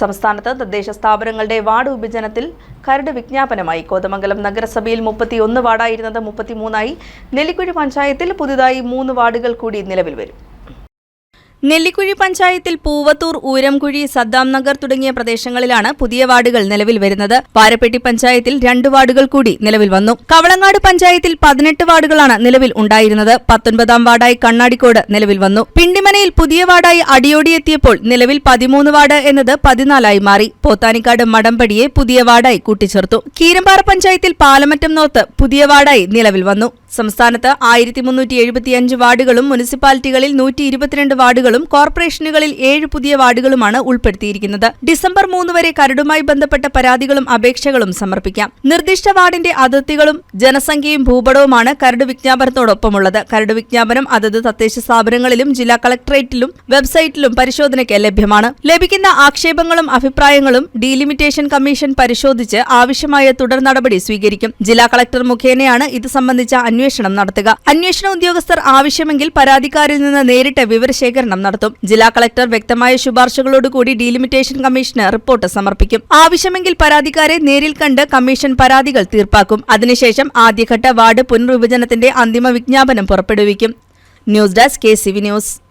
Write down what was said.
സംസ്ഥാനത്ത് തദ്ദേശ സ്ഥാപനങ്ങളുടെ വാർഡ് വിഭജനത്തിൽ കരട് വിജ്ഞാപനമായി. കോതമംഗലം നഗരസഭയിൽ മുപ്പത്തിയൊന്ന് വാർഡായിരുന്നത് മുപ്പത്തിമൂന്നായി. നെല്ലിക്കുഴി പഞ്ചായത്തിൽ പുതുതായി മൂന്ന് വാർഡുകൾ കൂടി നിലവിൽ വരും. നെല്ലിക്കുഴി പഞ്ചായത്തിൽ പൂവത്തൂർ ഊരംകുഴി സദ്ദാം നഗർ തുടങ്ങിയ പ്രദേശങ്ങളിലാണ് പുതിയ വാർഡുകൾ നിലവിൽ വരുന്നത്. പാരപ്പെട്ടി പഞ്ചായത്തിൽ രണ്ട് വാർഡുകൾ കൂടി നിലവിൽ വന്നു. കവളങ്ങാട് പഞ്ചായത്തിൽ പതിനെട്ട് വാർഡുകളാണ് നിലവിൽ ഉണ്ടായിരുന്നത്. പത്തൊൻപതാം വാർഡായി കണ്ണാടിക്കോട് നിലവിൽ വന്നു. പിണ്ടിമനയിൽ പുതിയ വാർഡായി അടിയോടി എത്തിയപ്പോൾ നിലവിൽ പതിമൂന്ന് വാർഡ് എന്നത് പതിനാലായി മാറി. പോത്താനിക്കാട് മടമ്പടിയെ പുതിയ വാർഡായി കൂട്ടിച്ചേർത്തു. കീരമ്പാറ പഞ്ചായത്തിൽ പാലമറ്റം നോത്ത് പുതിയ വാർഡായി നിലവിൽ വന്നു. സംസ്ഥാനത്ത് ആയിരത്തി വാർഡുകളും മുനിസിപ്പാലിറ്റികളിൽ നൂറ്റി ഇരുപത്തിരണ്ട് വാർഡുകളും കോർപ്പറേഷനുകളിൽ ഏഴ് പുതിയ വാർഡുകളുമാണ് ഉൾപ്പെടുത്തിയിരിക്കുന്നത്. ഡിസംബർ മൂന്ന് വരെ കരടുമായി ബന്ധപ്പെട്ട പരാതികളും അപേക്ഷകളും സമർപ്പിക്കാം. നിർദ്ദിഷ്ട വാർഡിന്റെ അതിർത്തികളും ജനസംഖ്യയും ഭൂപടവുമാണ് കരട് വിജ്ഞാപനത്തോടൊപ്പമുള്ളത്. കരട് വിജ്ഞാപനം അതത് തദ്ദേശ സ്ഥാപനങ്ങളിലും ജില്ലാ കളക്ടറേറ്റിലും വെബ്സൈറ്റിലും പരിശോധനയ്ക്ക് ലഭ്യമാണ്. ലഭിക്കുന്ന ആക്ഷേപങ്ങളും അഭിപ്രായങ്ങളും ഡീലിമിറ്റേഷൻ കമ്മീഷൻ പരിശോധിച്ച് ആവശ്യമായ തുടർ നടപടി സ്വീകരിക്കും. ജില്ലാ കളക്ടർ മുഖേനയാണ് ഇത് സംബന്ധിച്ച അന്വേഷണം നടത്തുക. അന്വേഷണ ഉദ്യോഗസ്ഥർ ആവശ്യമെങ്കിൽ പരാതിക്കാരിൽ നിന്ന് നേരിട്ട് വിവരശേഖരണം നടത്തും. ജില്ലാ കളക്ടർ വ്യക്തമായ ശുപാർശകളോടുകൂടി ഡീലിമിറ്റേഷൻ കമ്മീഷന് റിപ്പോർട്ട് സമർപ്പിക്കും. ആവശ്യമെങ്കിൽ പരാതിക്കാരെ നേരിൽ കണ്ട് കമ്മീഷൻ പരാതികൾ തീർപ്പാക്കും. അതിനുശേഷം ആദ്യഘട്ട വാർഡ് പുനർവിഭജനത്തിന്റെ അന്തിമ വിജ്ഞാപനം പുറപ്പെടുവിക്കും. News desk K news.